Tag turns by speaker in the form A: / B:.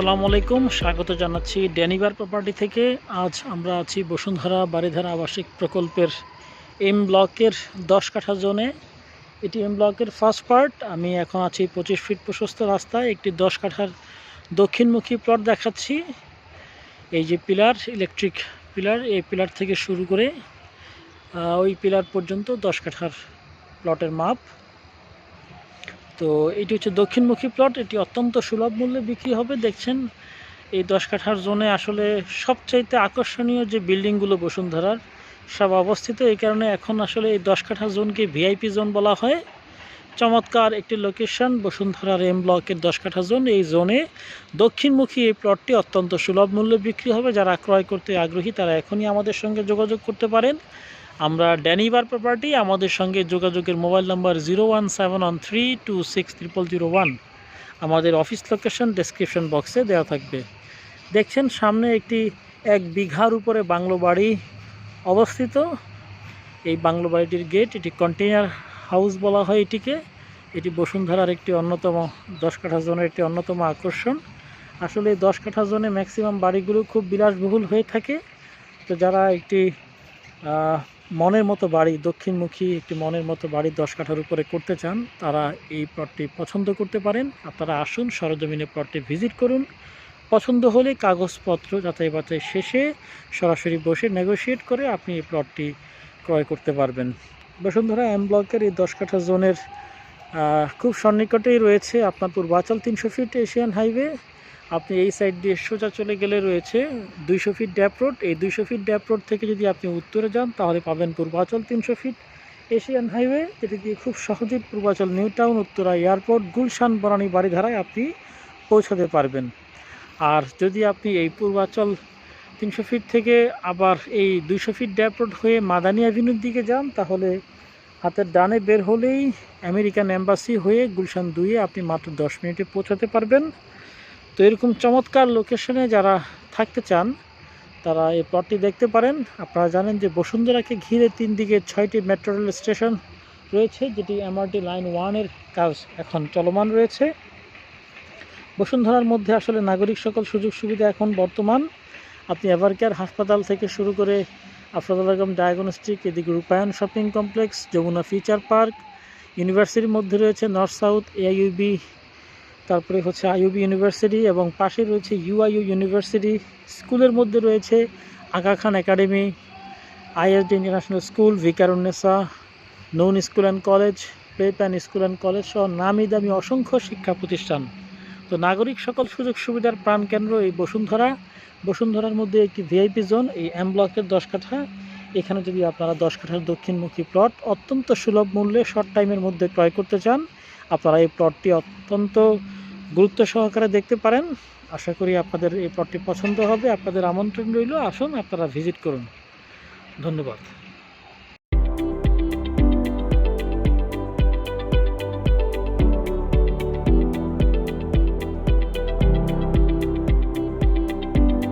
A: আসসালামু আলাইকুম, স্বাগত জানাচ্ছি ড্যানিবার প্রপার্টি থেকে। আজ আমরা আছি বসুন্ধরা বাড়িধারা আবাসিক প্রকল্পের এম ব্লকের দশ কাঠা জোনে। এটি এম ব্লকের ফার্স্ট পার্ট। আমি এখন আছি পঁচিশ ফিট প্রশস্ত রাস্তায়। একটি দশ কাঠার দক্ষিণমুখী প্লট দেখাচ্ছি। এই যে পিলার, ইলেকট্রিক পিলার, এই পিলার থেকে শুরু করে ওই পিলার পর্যন্ত দশ কাঠার প্লটের মাপ। তো এটি হচ্ছে দক্ষিণমুখী প্লট এটি অত্যন্ত সুলভ মূল্যে বিক্রি হবে। দেখছেন, এই দশ কাঠার জোনে আসলে সবচাইতে আকর্ষণীয় যে বিল্ডিংগুলো বসুন্ধরার, সব অবস্থিত। এই কারণে এখন আসলে এই দশ কাঠা জোনকে ভিআইপি জোন বলা হয়। চমৎকার একটি লোকেশন বসুন্ধরার এম ব্লকের দশ কাঠা জোন এই জোনে দক্ষিণমুখী এই প্লটটি অত্যন্ত সুলভ মূল্যে বিক্রি হবে। যারা ক্রয় করতে আগ্রহী, তারা এখনই আমাদের সঙ্গে যোগাযোগ করতে পারেন। আমরা ড্যানিবার প্রপার্টি আমাদের সঙ্গে যোগাযোগের mobile number zero one seven three two six zero one আমাদের অফিস লোকেশন ডেসক্রিপশন বক্সে দেওয়া থাকবে। দেখছেন, সামনে একটি এক বিঘার উপরে বাংলো বাড়ি অবস্থিত। এই বাংলো বাড়িটির গেট এটি কন্টেনার হাউস বলা হয় এটিকে। এটি বসুন্ধরার একটি অন্যতম, দশ কাঠা জোনের একটি অন্যতম আকর্ষণ। আসলে দশ কাঠা জোনে ম্যাক্সিমাম বাড়িগুলো খুব বিলাসবহুল হয়ে থাকে। তো যারা একটি মনের মতো বাড়ি, দক্ষিণমুখী একটি মনের মতো বাড়ি দশ কাঠার উপরে করতে চান, তারা এই প্লটটি পছন্দ করতে পারেন। আপনারা আসুন, সরজমিনে প্লটটি ভিজিট করুন। পছন্দ হলে কাগজপত্র যাচাই বাছাই শেষে সরাসরি বসে নেগোশিয়েট করে আপনি এই প্লটটি ক্রয় করতে পারবেন। বসুন্ধরা এম ব্লকের এই দশ কাঠা জোনের খুব সন্নিকটেই রয়েছে আপনার পূর্বাচল তিনশো ফিট এশিয়ান হাইওয়ে আপনি এই সাইড দিয়ে সোজা চলে গেলে রয়েছে দুইশো ফিট ড্যাপ রোড এই দুইশো ফিট ড্যাপ রোড থেকে যদি আপনি উত্তরে যান, তাহলে পাবেন পূর্বাচল তিনশো ফিট এশিয়ান হাইওয়ে, যেটি দিয়ে খুব সহজেই Purbachal New Town Uttara airport, Gulshan, Banani বাড়িধারায় আপনি পৌঁছাতে পারবেন। আর যদি আপনি এই পূর্বাচল তিনশো ফিট থেকে আবার এই দুইশো ফিট ড্যাপ রোড হয়ে মাদানী অ্যাভিনিউর দিকে যান, তাহলে হাতের ডানে বের হলেই আমেরিকান এম্বাসি হয়ে গুলশান দুইয়ে আপনি মাত্র দশ মিনিটে পৌঁছাতে পারবেন। তো এরকম চমৎকার লোকেশনে যারা থাকতে চান, তারা এই প্লটটি দেখতে পারেন। আপনারা জানেন যে বসুন্ধরাকে ঘিরে তিন দিকে ছয়টি মেট্রো রেল স্টেশন রয়েছে, যেটি এমআরটি লাইন ওয়ানের কাজ এখন চলমান রয়েছে। বসুন্ধরার মধ্যে আসলে নাগরিক সকল সুযোগ সুবিধা এখন বর্তমান। আপনি এভারকেয়ার হাসপাতাল থেকে শুরু করে আফরাদুল আলম ডায়াগনস্টিক এদিকে Rupayan shopping complex Jamuna future park ইউনিভার্সিটির মধ্যে রয়েছে নর্থ সাউথ এআইইউবি তারপরে হচ্ছে আইইউবি ইউনিভার্সিটি এবং পাশে রয়েছে ইউআইইউ ইউনিভার্সিটি। স্কুলের মধ্যে রয়েছে Aga Khan academy ISD international school Viqarunnisa Noon school and college প্লেপ and school and college সহ নামি দামি অসংখ্য শিক্ষা প্রতিষ্ঠান। তো নাগরিক সকল সুযোগ সুবিধার প্রাণকেন্দ্র এই বসুন্ধরা। বসুন্ধরার মধ্যে একটি ভিআইপি জোন, এই এম ব্লকের দশ কাঠা। এখানে যদি আপনারা দশ কাঠার দক্ষিণমুখী প্লট অত্যন্ত সুলভ মূল্যে শর্ট টাইমের মধ্যে ক্রয় করতে চান, আপনারা এই প্লটটি অত্যন্ত গুরুত্ব সহকারে দেখতে পারেন। আশা করি আপনাদের এই প্লটটি পছন্দ হবে। আপনাদের আমন্ত্রণ রইল। আসুন আপনারা ভিজিট করুন। ধন্যবাদ।